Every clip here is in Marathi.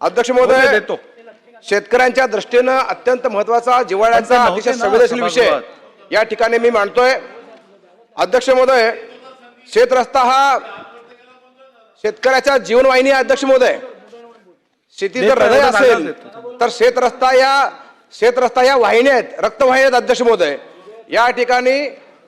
अध्यक्ष महोदय, देतो. शेतकऱ्यांच्या दृष्टीनं अत्यंत महत्त्वाचा जिव्हाळ्याचा अतिशय संवेदनशील विषय. या ठिकाणी मी मांडतोय. अध्यक्ष महोदय शेत रस्ता हा शेतकऱ्याच्या जीवनवाहिनी अध्यक्ष महोदय. शेतीचं देतो, हृदय असेल. तर शेत रस्ता या शेत रस्ता या वाहिन्या आहेत रक्तवाहिन्या आहेत अध्यक्ष महोदय. या ठिकाणी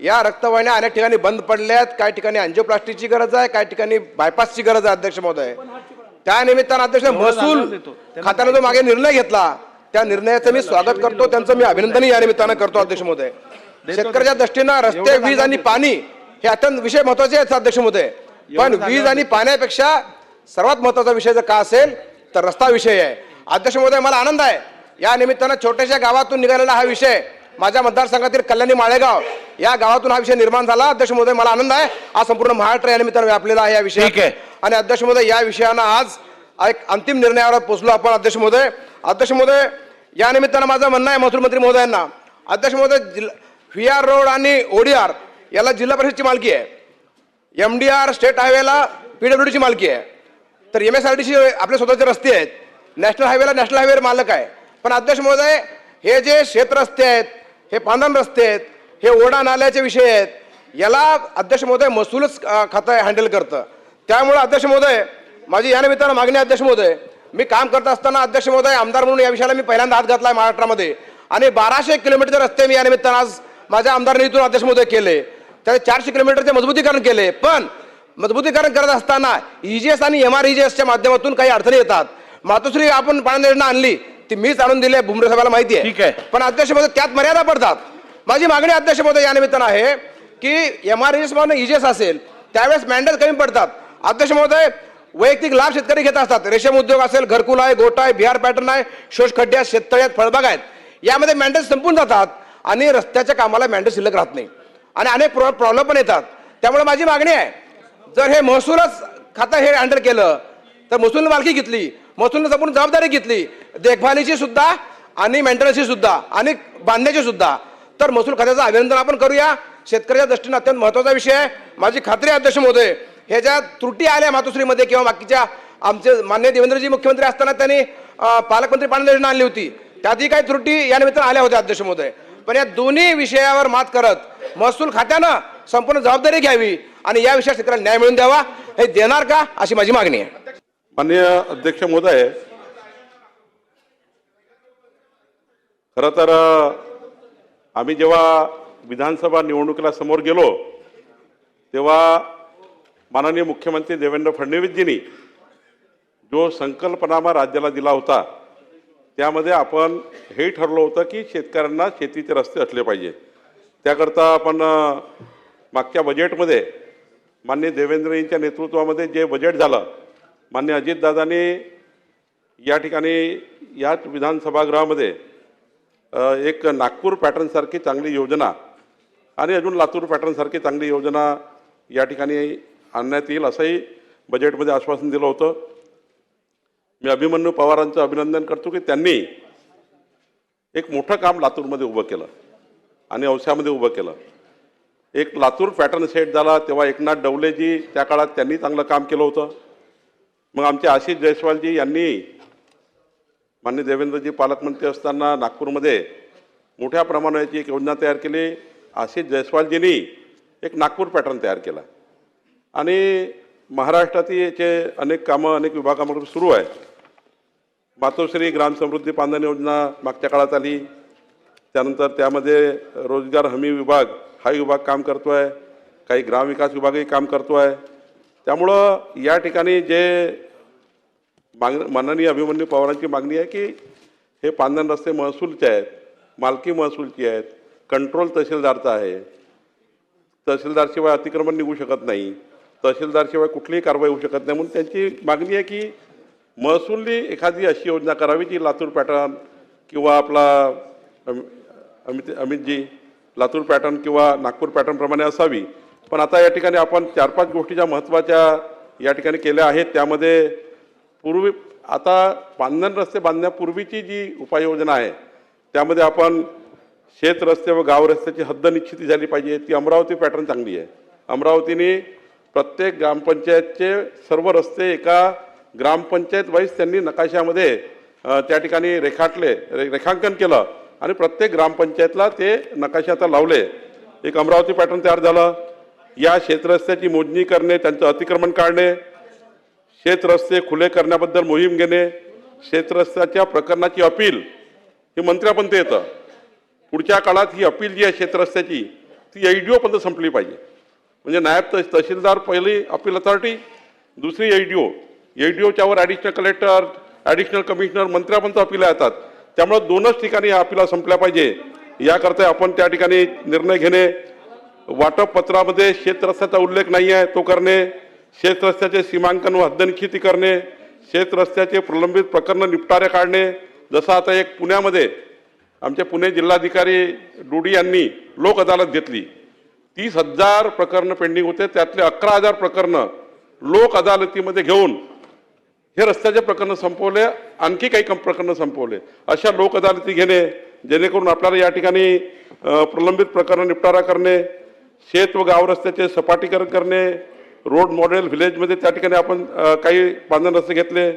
या रक्तवाहिन्या अनेक ठिकाणी बंद पडल्यात काही ठिकाणी अँजिओप्लास्टिकची गरज आहे काही ठिकाणी बायपासची गरज आहे अध्यक्ष महोदय. त्या निमित्तानं अध्यक्ष महसूल. खात्याने जो मागे निर्णय घेतला त्या निर्णयाचं मी स्वागत करतो त्यांचं मी अभिनंदन या निमित्तानं करतो अध्यक्ष महोदय. शेतकऱ्याच्या दृष्टीनं रस्ते वीज आणि पाणी हे अत्यंत विषय महत्त्वाचे आहेत अध्यक्ष महोदय. पण वीज आणि पाण्यापेक्षा सर्वात महत्त्वाचा विषय जर का असेल तर रस्ता विषय आहे. अध्यक्ष महोदय मला आनंद आहे. या निमित्तानं छोट्याशा गावातून निघालेला हा विषय माझ्या मतदारसंघातील कल्याणी माळेगाव या गावातून हा विषय निर्माण झाला. अध्यक्ष महोदय मला आनंद आहे. हा संपूर्ण महाराष्ट्र या निमित्तानं व्यापलेला आहे या विषय. ठीक आहे. आणि अध्यक्ष महोदय या विषयानं आज एक अंतिम निर्णयावर पोहोचलो आपण अध्यक्ष महोदय. अध्यक्ष महोदय या निमित्तानं माझं म्हणणं आहे महसूल मंत्री महोदयांना. अध्यक्ष महोदय व्ही आर रोड आणि ओडीआर याला जिल्हा परिषदची मालकी आहे. एम डी आर स्टेट हायवेला पीडब्ल्यूडीची मालकी आहे. तर एम एस आर सी आपले स्वतःचे रस्ते आहेत. नॅशनल हायवेला नॅशनल हायवे मालक आहे. पण अध्यक्ष महोदय हे जे शेतरस्ते आहेत हे पांधन रस्ते आहेत हे ओढा नाल्याचे विषय आहेत याला अध्यक्ष महोदय महसूलच खातं हँडल करतं. त्यामुळे अध्यक्ष महोदय माझी या निमित्तानं मागणी अध्यक्ष महोदय मी काम करत असताना अध्यक्ष महोदय आमदार म्हणून या विषयाला मी पहिल्यांदा हात घातला महाराष्ट्रामध्ये. आणि बाराशे किलोमीटरचे रस्ते मी या निमित्तानं आज माझ्या आमदार निधीतून अध्यक्ष महोदय केले. त्याचे चारशे किलोमीटरचे मजबूतीकरण केले. पण मजबूतीकरण करत असताना ई जी एस आणि एम आर ई जी एसच्या माध्यमातून काही अडचणी येतात. मातोश्री आपण पाणी योजना आणली. ती मीच आणून दिली भुमरे साहेबाला माहिती ठीक आहे. आहे. पण अध्यक्ष महोदय त्यात मर्यादा पडतात. माझी मागणी अध्यक्ष महोदय या निमित्तानं आहे की एम आर इजीएस असेल त्यावेळेस मॅन्डेट कमी पडतात. अध्यक्ष महोदय वैयक्तिक लाभ शेतकरी घेत असतात. रेशीम उद्योग असेल घरकुल आहे गोटा आहे बिहार पॅटर्न आहे शोष खड्डे आहेत शेततळे आहेत फळबाग आहेत. यामध्ये मॅन्डेट संपून जातात आणि रस्त्याच्या कामाला मॅन्डेट शिल्लक राहत नाही. आणि अनेक प्रॉब्लेम पण येतात. त्यामुळे माझी मागणी आहे जर हे महसूलच खातं हे हँडल केलं तर महसूलने मालकी घेतली महसूलने संपूर्ण जबाबदारी घेतली. देखभालीची सुद्धा आणि मेंटेनन्सची सुद्धा आणि बांधण्याची सुद्धा. तर महसूल खात्याचं अभिनंदन आपण करूया. शेतकऱ्याच्या दृष्टीनं अत्यंत महत्त्वाचा विषय आहे. माझी खात्री अध्यक्ष महोदय हे ज्या त्रुटी आल्या मातोश्रीमध्ये किंवा बाकीच्या आमचे मान्य देवेंद्रजी मुख्यमंत्री असताना त्यांनी पालकमंत्री पाणी योजना आणली होती. त्यातही काही त्रुटी या निमित्तानं आल्या होत्या अध्यक्ष महोदय. पण या दोन्ही विषयावर मात करत महसूल खात्यानं संपूर्ण जबाबदारी घ्यावी आणि या विषयात शेतकऱ्याला न्याय मिळून द्यावा हे देणार का अशी माझी मागणी आहे. माननीय अध्यक्ष महोदय खरं तर आम्ही जेव्हा विधानसभा निवडणुकीला समोर गेलो तेव्हा माननीय मुख्यमंत्री देवेंद्र फडणवीसजींनी जो संकल्पनामा राज्याला दिला होता त्यामध्ये आपण हे ठरलं होतं की शेतकऱ्यांना शेतीचे रस्ते असले पाहिजे त्याकरता आपण मागच्या बजेटमध्ये माननीय देवेंद्रजींच्या नेतृत्वामध्ये जे बजेट झालं मान्य अजितदादांनी या ठिकाणी याच विधानसभागृहामध्ये एक नागपूर पॅटर्नसारखी चांगली योजना आणि अजून लातूर पॅटर्नसारखी चांगली योजना या ठिकाणी आणण्यात येईल असंही बजेटमध्ये आश्वासन दिलं होतं. मी अभिमन्यू पवारांचं अभिनंदन करतो की त्यांनी एक मोठं काम लातूरमध्ये उभं केलं आणि औस्यामध्ये उभं केलं. एक लातूर पॅटर्न सेट झाला तेव्हा एकनाथ डवलेजी त्या काळात त्यांनी चांगलं काम केलं होतं. मग आमचे आशिष जयस्वालजी यांनी मान्य देवेंद्रजी पालकमंत्री असताना नागपूरमध्ये मोठ्या प्रमाणाची एक योजना तयार केली. आशिष जयस्वालजींनी एक नागपूर पॅटर्न तयार केला. आणि महाराष्ट्रातील याचे अनेक कामं अनेक विभागामधून सुरू आहे. मातोश्री ग्राम समृद्धी योजना मागच्या काळात आली. त्यानंतर त्यामध्ये रोजगार हमी विभाग हा विभाग काम करतो आहे काही ग्रामविकास विभागही काम करतो आहे त्यामुळं या ठिकाणी जे माग माननीय अभिमन्यू पवारांची मागणी आहे की हे पांधन रस्ते महसूलचे आहेत मालकी महसूलची आहेत कंट्रोल तहसीलदारचा आहे. तहसीलदारशिवाय अतिक्रमण निघू शकत नाही तहसीलदारशिवाय कुठलीही कारवाई होऊ शकत नाही म्हणून त्यांची मागणी आहे की महसूलनी एखादी अशी योजना करावी जी लातूर पॅटर्न किंवा आपला अमित अमितजी लातूर पॅटर्न किंवा नागपूर पॅटर्नप्रमाणे असावी. पण आता या ठिकाणी आपण चार पाच गोष्टी ज्या महत्त्वाच्या या ठिकाणी केल्या आहेत त्यामध्ये पूर्वी आता पांधन रस्ते बांधण्यापूर्वीची जी उपाययोजना आहे त्यामध्ये आपण शेत रस्ते व गाव रस्त्याची हद्द निश्चिती झाली पाहिजे. ती अमरावती पॅटर्न चांगली आहे. अमरावतीने प्रत्येक ग्रामपंचायतचे सर्व रस्ते एका ग्रामपंचायत वाईज त्यांनी नकाशामध्ये त्या ठिकाणी रेखाटले रे- रेखांकन केलं आणि प्रत्येक ग्रामपंचायतला ते नकाशे आता लावले. एक अमरावती पॅटर्न तयार झालं. या शेतरस्त्याची मोजणी करणे त्यांचं अतिक्रमण काढणे शेतरस्ते खुले करण्याबद्दल मोहीम घेणे शेतरस्त्याच्या प्रकरणाची अपील हे मंत्र्यापर्यंत येतं. पुढच्या काळात ही अपील जी आहे शेतरस्त्याची ती एच डी ओपर्यंत संपली पाहिजे. म्हणजे नायब तह- तहसीलदार पहिली अपील अथॉरिटी दुसरी H D O H D ओच्यावर additional collector additional commissioner मंत्र्यापर्यंत अपिला येतात. त्यामुळे दोनच ठिकाणी या अपिला संपल्या पाहिजे. याकरता आपण त्या ठिकाणी निर्णय घेणे वाटप पत्रामध्ये शेतरस्त्याचा उल्लेख नाही आहे तो करणे शेतरस्त्याचे सीमांकन व हद्दनिश्चिती करणे शेतरस्त्याचे प्रलंबित प्रकरण निपटारे काढणे. जसं आता एक पुण्यामध्ये आमचे पुणे जिल्हाधिकारी डुडी यांनी लोक अदालत घेतली. तीस हजार प्रकरणं पेंडिंग होते त्यातले अकरा हजार प्रकरणं लोक अदालतीमध्ये घेऊन हे रस्त्याचे प्रकरण संपवले आणखी काही कम प्रकरणं संपवले. अशा लोक अदालती घेणे जेणेकरून आपल्याला या ठिकाणी प्रलंबित प्रकरण निपटारा करणे शेत व गाव रस्त्याचे सपाटीकरण करणे रोड मॉडेल व्हिलेजमध्ये त्या ठिकाणी आपण काही बांधण रस्ते घेतले.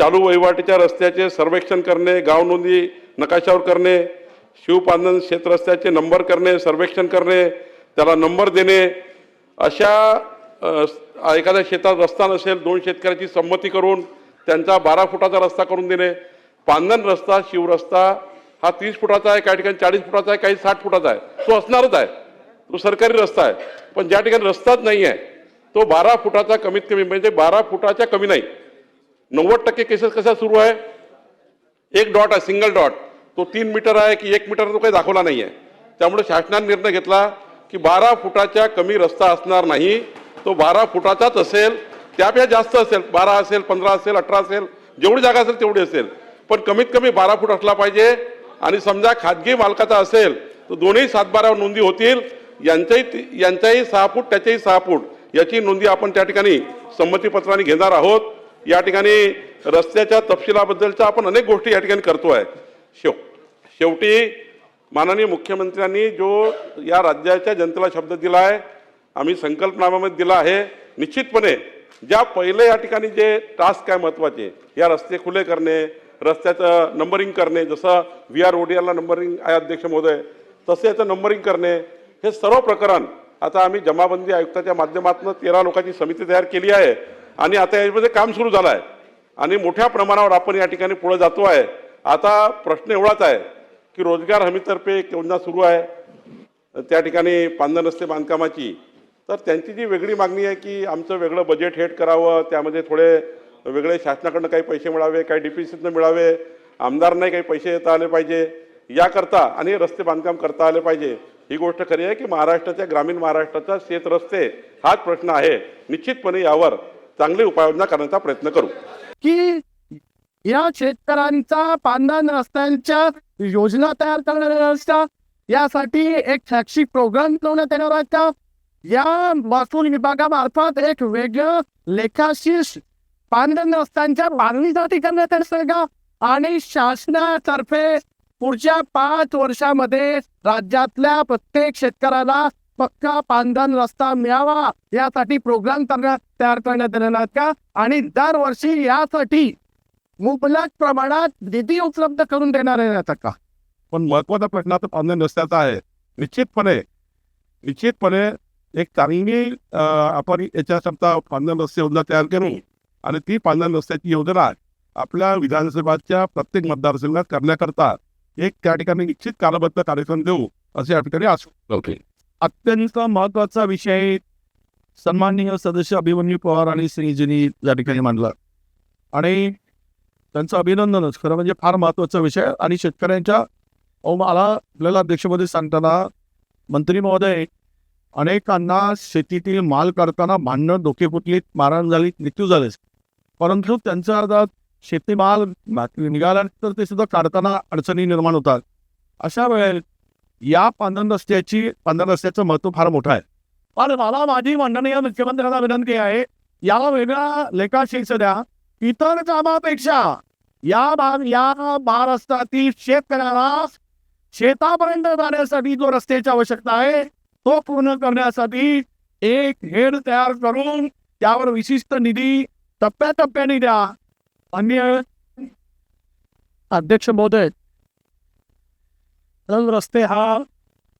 चालू वहिवाटीच्या रस्त्याचे सर्वेक्षण करणे गाव नोंदी नकाशावर करणे शिवपांधन शेतरस्त्याचे नंबर करणे सर्वेक्षण करणे त्याला नंबर देणे. अशा एखाद्या शेतात रस्ता नसेल दोन शेतकऱ्याची संमती करून त्यांचा बारा फुटाचा रस्ता करून देणे. पांधन रस्ता शिवरस्ता हा तीस फुटाचा आहे काही ठिकाणी चाळीस फुटाचा आहे काही साठ फुटाचा आहे. तो असणारच आहे. तो सरकारी रस्ता आहे. पण ज्या ठिकाणी रस्ताच नाही आहे तो बारा फुटाचा कमीत कमी म्हणजे बारा फुटाच्या कमी नाही. नव्वद टक्के केसेस कशा सुरू आहे? एक डॉट आहे सिंगल डॉट तो तीन मीटर आहे की एक मीटर तो काही दाखवला नाही आहे त्यामुळे शासनाने निर्णय घेतला की बारा फुटाच्या कमी रस्ता असणार नाही. तो बारा फुटाचाच असेल त्यापेक्षा जास्त असेल बारा असेल पंधरा असेल अठरा असेल जेवढी जागा असेल तेवढी असेल. पण कमीत कमी बारा फूट असला पाहिजे आणि समजा खाजगी मालकाचा असेल तर दोन्ही सातबारावर नोंदी होतील. यांच्याही ती- यांच्याही सहा फूट त्याच्याही सहा फूट याची नोंदी आपण त्या ठिकाणी संमतीपत्राने घेणार आहोत. या ठिकाणी रस्त्याच्या तपशिलाबद्दलच्या आपण अनेक गोष्टी या ठिकाणी करतो आहे शेव शेवटी माननीय मुख्यमंत्र्यांनी जो या राज्याच्या जनतेला शब्द दिला आहे आम्ही संकल्पनाम्यामध्ये दिला आहे निश्चितपणे ज्या पहिले या ठिकाणी जे टास्क आहे महत्त्वाचे या रस्ते खुले करणे रस्त्याचं नंबरिंग करणे जसं व्ही आर ओडीआरला नंबरिंग आहे अध्यक्ष महोदय तसे याचं नंबरिंग करणे हे सर्व प्रकरण आता आम्ही जमाबंदी आयुक्ताच्या माध्यमातून तेरा लोकांची समिती तयार केली आहे आणि आता याच्यामध्ये काम सुरू झालं आहे आणि मोठ्या प्रमाणावर आपण या ठिकाणी पुढे जातो आहे. आता प्रश्न एवढाच आहे की रोजगार हमीतर्फे एक योजना सुरू आहे. त्या ठिकाणी पांधन रस्ते बांधकामाची. तर त्यांची जी वेगळी मागणी आहे की आमचं वेगळं बजेट हेट करावं त्यामध्ये थोडे वेगळे शासनाकडनं काही पैसे मिळावे काही डीपीसीतनं मिळावे आमदारांनाही काही पैसे देता आले पाहिजे. याकरता आणि रस्ते बांधकाम करता आले पाहिजे. ही गोष्ट खरी आहे की महाराष्ट्राच्या ग्रामीण महाराष्ट्राचा शेत रस्ते हाच प्रश्न आहे. निश्चितपणे यावर चांगली उपाययोजना करण्याचा प्रयत्न करू. की या शेतकऱ्यांचा पानदान रस्त्यांच्या योजना तयार करण्यात येणार यासाठी एक शैक्षिक प्रोग्राम बनवण्यात येणार आहे. का या महसूल विभागामार्फत एक वेगळं लेखाशीर्ष पांधन रस्त्यांच्या बांधणीसाठी करण्यात येणार का आणि शासनातर्फे पुढच्या पाच वर्षामध्ये राज्यातल्या प्रत्येक शेतकऱ्याला पक्का पानधन रस्ता मिळावा यासाठी प्रोग्राम करण्यात तयार करण्यात येणार का? आणि दरवर्षी यासाठी मुबलक प्रमाणात निधी उपलब्ध करून देणार आहे का? पण महत्त्वाचा प्रश्न आता पानधन रस्त्याचा आहे. निश्चितपणे निश्चितपणे एक चांगली आपण याच्या समजा पानधन रस्ते योजना तयार करू आणि ती पानधन रस्त्याची योजना आपल्या विधानसभाच्या प्रत्येक मतदारसंघात करण्याकरता एक त्या ठिकाणी निश्चित कालबद्ध कार्यक्रम देऊ असे या ठिकाणी आशा. ओके. अत्यंत महत्त्वाचा विषय सन्माननीय सदस्य अभिमन्यू पवार आणि श्रीजींनी या ठिकाणी मांडला. आणि त्यांचं अभिनंदनच खरं म्हणजे फार महत्त्वाचा विषय आणि शेतकऱ्यांच्या अहो मला आपल्याला अध्यक्षपदी सांगताना मंत्री महोदय अनेकांना शेतीतील माल काढताना भांडणं डोकेपुटलीत मारहाण झाली मृत्यू झालेच परंतु त्यांचा अर्धा शेतीमाल निघाल्यानंतर ते सुद्धा काढताना अडचणी निर्माण होतात. अशा वेळेस या पांधन रस्त्याची पांधन रस्त्याचं महत्त्व फार मोठं आहे. पण मला माझी माननीय मुख्यमंत्र्यांना विनंती आहे या वेगळा लेखाशीर्ष द्या इतर कामापेक्षा या भाग या महाराष्ट्रातील शेतकऱ्याला शेतापर्यंत जाण्यासाठी जो रस्त्याची आवश्यकता आहे तो पूर्ण करण्यासाठी एक हेड तयार करून त्यावर विशिष्ट निधी टप्प्याटप्प्याने द्या. आम्ही अध्यक्ष महोदय रस्ते हा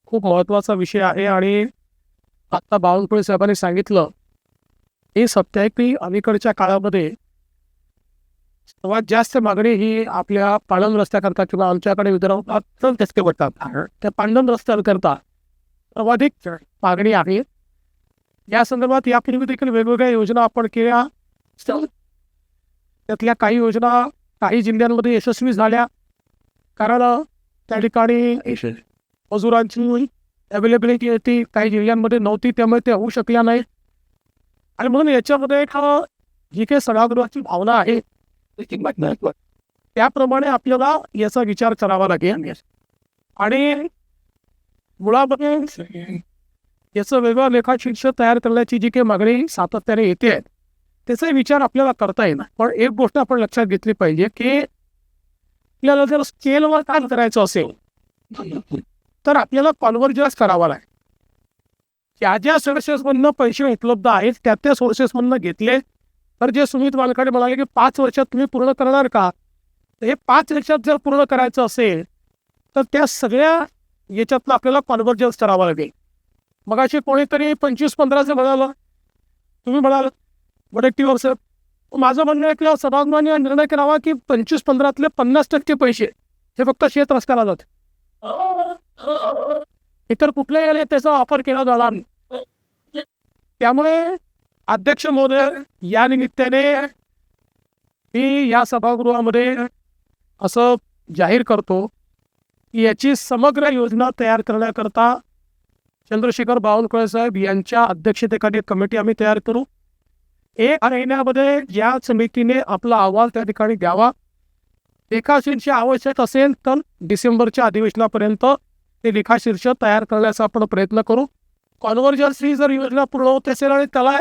खूप महत्त्वाचा विषय आहे आणि आत्ता बावनकुळे साहेबांनी सांगितलं हे सत्य आहे की अलीकडच्या काळामध्ये सर्वात जास्त मागणी ही आपल्या पांढन रस्त्याकरता किंवा आमच्याकडे विदर्भात टक्के पडतात. त्या पांढन रस्त्याकरता सर्वाधिक मागणी आहे. या संदर्भात यापूर्वी देखील वेगवेगळ्या योजना आपण केल्या. त्यातल्या काही योजना काही जिल्ह्यांमध्ये यशस्वी झाल्या. कारण त्या ठिकाणी मजुरांची अवेलेबिलिटी ती काही जिल्ह्यांमध्ये नव्हती त्यामुळे ते होऊ शकल्या नाही आणि म्हणून याच्यामध्ये एक जी काही सभागृहाची भावना आहे त्याप्रमाणे आपल्याला याचा विचार करावा लागेल. आणि मुळामध्ये याचं वेगळं लेखाशीर्ष तयार करण्याची जी काही मागणी सातत्याने येते त्याचा विचार आपल्याला करता येणार. पण एक गोष्ट आपण लक्षात घेतली पाहिजे की आपल्याला जर स्केलवर काम करायचं असेल तर आपल्याला कॉन्व्हर्जन्स करावा लागेल. ज्या ज्या सोर्सेसमधनं पैसे उपलब्ध आहेत त्या त्या सोर्सेसमधनं घेतले. तर जे सुमित वानकडे म्हणाले की पाच वर्षात तुम्ही पूर्ण करणार का? तर हे पाच वर्षात जर पूर्ण करायचं असेल तर त्या सगळ्या याच्यातलं आपल्याला कॉन्व्हर्जन्स करावं लागेल. मग असे कोणीतरी पंचवीस पंधराचं म्हणालं. तुम्ही म्हणाल वडेट्टीवर सर. माझं म्हणणं आहे की सभागृहाने निर्णय करावा की पंचवीस पंधरातले पन्नास टक्के पैसे हे फक्त शेत रस्त्याला जात इतर कुठल्याही याला त्याचा वापर केला जाणार नाही. त्यामुळे अध्यक्ष महोदय या निमित्ताने मी या सभागृहामध्ये असं जाहीर करतो की याची समग्र योजना तयार करण्याकरता चंद्रशेखर बावनकुळे साहेब यांच्या अध्यक्षतेखाली कमिटी आम्ही तयार करू. एक महिन्यामध्ये या समितीने आपला अहवाल त्या ठिकाणी द्यावा. लेखाशीर्ष आवश्यक असेल तर डिसेंबरच्या अधिवेशनापर्यंत ते लेखाशीर्ष तयार करण्याचा आपण प्रयत्न करू. कॉन्व्हर्जन्स ही जर योजना पूर्ण होत असेल आणि त्याला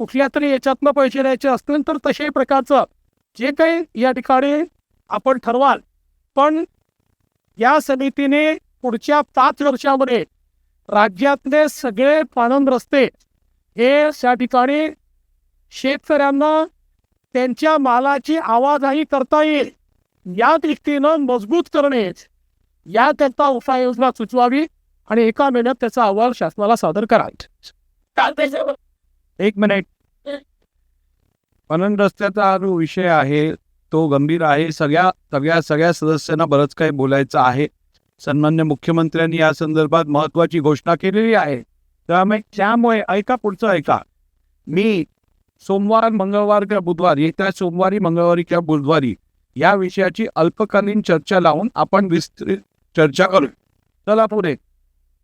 कुठल्या तरी याच्यातनं पैसे द्यायचे असतील तर तशाही प्रकारचं जे काही या ठिकाणी आपण ठरवाल. पण या समितीने पुढच्या पाच वर्षामध्ये राज्यातले सगळे पाणंद रस्ते हे त्या ठिकाणी शेतकऱ्यांना त्यांच्या मालाची आवाजही करता येईल. या दृष्टीनं मजबूत करणे या त्याचा उपाययोजना सुचवावी आणि एका महिन्यात त्याचा अहवाल शासनाला सादर करावा एक मिनिट. पणन रस्त्याचा जो विषय आहे तो गंभीर आहे. सगळ्या सगळ्या सगळ्या सदस्यांना बरंच काही बोलायचं आहे. सन्मान्य मुख्यमंत्र्यांनी या संदर्भात महत्वाची घोषणा केलेली आहे. त्यामुळे त्यामुळे ऐका पुढचं ऐका. मी सोमवार मंगळवार किंवा बुधवार येत्या सोमवारी मंगळवारी किंवा बुधवारी या विषयाची अल्पकालीन चर्चा लावून आपण विस्तृत चर्चा करू. चला पुढे.